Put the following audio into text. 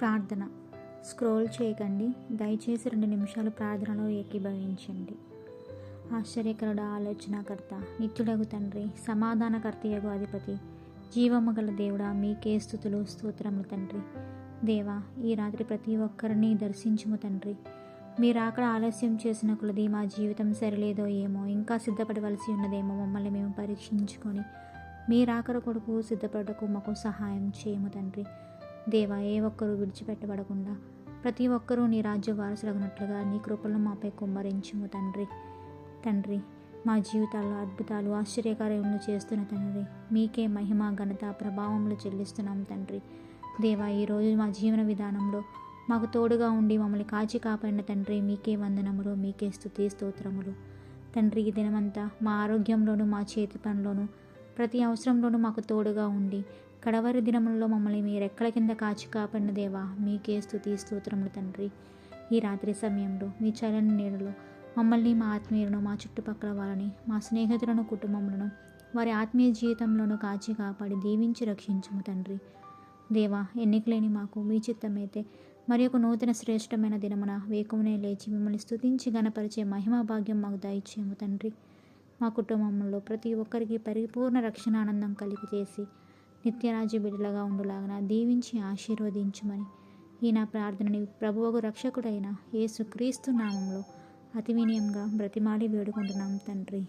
ప్రార్థన. స్క్రోల్ చేయకండి. దయచేసి రెండు నిమిషాలు ప్రార్థనలో ఏకీభవించండి. ఆశ్చర్యకరుడ ఆలోచనకర్త నిత్యుడగు తండ్రి సమాధానకర్తయగు అధిపతి జీవము గల దేవుడా మీకే స్థుతులు స్తోత్రములు తండ్రి. దేవా ఈ రాత్రి ప్రతి ఒక్కరిని దర్శించుము తండ్రి. మీరు అక్కడ ఆలస్యం చేసిన కొలది మా జీవితం సరిలేదో ఏమో ఇంకా సిద్ధపడవలసి ఉన్నదేమో మమ్మల్ని మేము పరీక్షించుకొని మీ రాకడ కొడుకు సిద్ధపడకు మాకు సహాయం చేయము తండ్రి. దేవా ఏ ఒక్కరూ విడిచిపెట్టబడకుండా ప్రతి ఒక్కరూ నీ రాజ్య వారసులగినట్లుగా నీ కృపలను మాపై కుమ్మరించుము తండ్రి. తండ్రి మా జీవితాల్లో అద్భుతాలు ఆశ్చర్యకార్యములు చేస్తున్న తండ్రి మీకే మహిమ ఘనత ప్రభావములు చెల్లిస్తున్నాం తండ్రి. దేవా ఈరోజు మా జీవన విధానంలో మాకు తోడుగా ఉండి మమ్మల్ని కాచి కాపాడిన తండ్రి మీకే వందనములు మీకే స్థుతి స్తోత్రములు. తండ్రి ఈ దినమంతా మా ఆరోగ్యంలోనూ మా చేతి పనిలోనూ ప్రతి అవసరంలోనూ మాకు తోడుగా ఉండి కడవరి దినములలో మమ్మల్ని మీ రెక్కల కింద కాచి కాపాడిన దేవా మీకే స్థుతి స్తోత్రములు తండ్రి. ఈ రాత్రి సమయంలో మీ చలని నీడలో మమ్మల్ని మా ఆత్మీయులను మా చుట్టుపక్కల వారిని మా స్నేహితులను కుటుంబములను వారి ఆత్మీయ జీవితంలోనూ కాచి కాపాడి దీవించి రక్షించము తండ్రి. దేవా ఎన్నికలేని మాకు మీ చిత్తమైతే మరి ఒక నూతన శ్రేష్టమైన దినమున వేకువనే లేచి మిమ్మల్ని స్తుతించి గణపరిచే మహిమా భాగ్యం మాకు దయచేయము తండ్రి. మా కుటుంబంలో ప్రతి ఒక్కరికి పరిపూర్ణ రక్షణ ఆనందం కలిగి చేసి నిత్యరాజ్య బిడ్డలుగా ఉండులాగన దీవించి ఆశీర్వదించుమని. ఈ నా ప్రార్థనని ప్రభువకు రక్షకుడైన యేసుక్రీస్తు నామంలో అతి వినయంగా బ్రతిమాలి వేడుకుంటున్నాం తండ్రి.